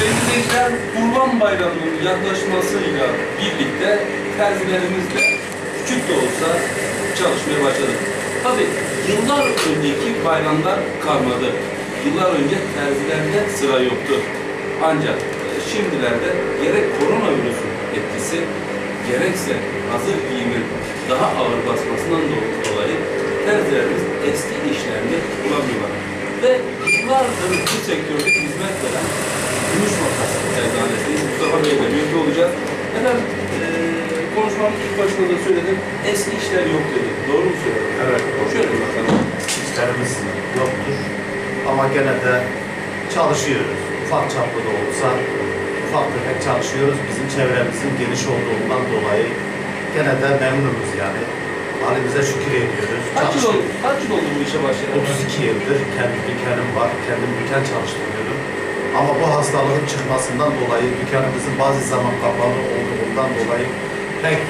Sevgili Kurban Bayramı'nın yaklaşmasıyla birlikte terzilerimiz de küçük de olsa çalışmaya başladı. Tabii yıllar önceki bayramlar kalmadı. Yıllar önce terzilerde sıra yoktu. Ancak e, şimdilerde gerek koronavirüsün etkisi gerekse hazır giyimin daha ağır basmasından do- dolayı terzilerimiz eski işlerini bulamıyorlar. Ve yıllardır bu sektörde başında da söyledim. Eski işler yok dedim. Doğru mu söyledim? Evet. Şöyle bakalım. işlerimiz yoktur. Ama gene de çalışıyoruz. Ufak çaplı da olsa ufak tefek çalışıyoruz. Bizim çevremizin geniş olduğundan dolayı gene de memnunuz yani. Halimize şükür ediyoruz. Kaç yıl oldu, kaç yıl oldu bu işe başlayalı? 32 yıldır kendi dükkanım var. Kendim dükkan çalıştırıyorum. Ama bu hastalığın çıkmasından dolayı dükkanımızın bazı zaman kapalı olduğundan dolayı pek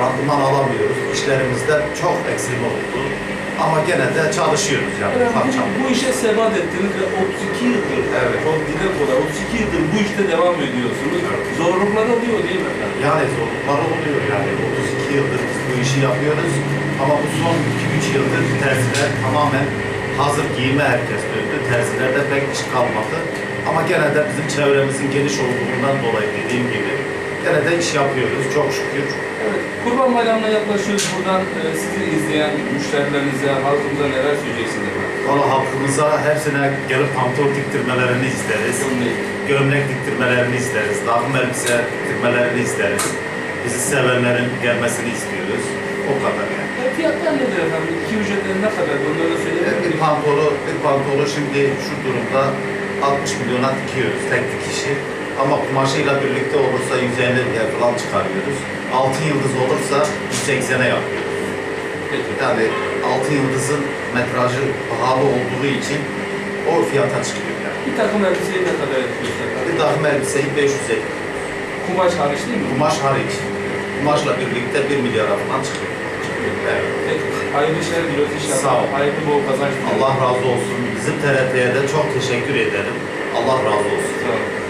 randıman alamıyoruz. İşlerimizde çok eksilme oldu. Ama gene de çalışıyoruz yani ufak bu- işe sebat ettiniz ve 32 yıldır, Evet. çok dile kolay, 32 yıldır bu işte devam ediyorsunuz. Zorluklar oluyor değil mi efendim? Yani zorluklar oluyor yani 32 yıldır biz bu işi yapıyoruz ama bu son 2-3 yıldır terziler tamamen hazır giyime herkes döndü. Terzilerde pek iş kalmadı. Ama gene de bizim çevremizin geniş olduğundan dolayı dediğim gibi gene de iş yapıyoruz çok şükür. Evet, Kurban Bayramı'na yaklaşıyoruz. Buradan e, sizi izleyen müşterilerinize, halkımıza neler söyleyeceksiniz? Valla halkımıza hepsine gelip pantol diktirmelerini isteriz. Gömleği. Gömlek diktirmelerini isteriz. Takım elbise diktirmelerini isteriz. Bizi sevenlerin gelmesini istiyoruz. O kadar yani. E, fiyatlar nedir efendim? İki ücretleri ne kadar? Onları da söyleyebilir Bir miyim? pantolu, bir pantolu şimdi şu durumda 60 milyona dikiyoruz tek dikişi. Ama kumaşıyla birlikte olursa 150 liraya falan çıkarıyoruz. Altın yıldız olursa 180'e yapıyoruz. Peki. Yani altın yıldızın metrajı pahalı olduğu için o fiyata çıkıyor yani. Bir takım elbiseyi ne kadar yapıyorsunuz efendim? Bir takım elbiseyi 550. Kumaş hariç değil mi? Kumaş hariç. Kumaşla birlikte 1 milyara falan çıkıyor. Evet. Peki. Hayırlı işler diliyoruz inşallah. Sağ ol. Hayırlı bol kazanç. Allah razı olsun. Bizim TRT'ye de çok teşekkür ederim. Allah razı olsun. Sağ olun.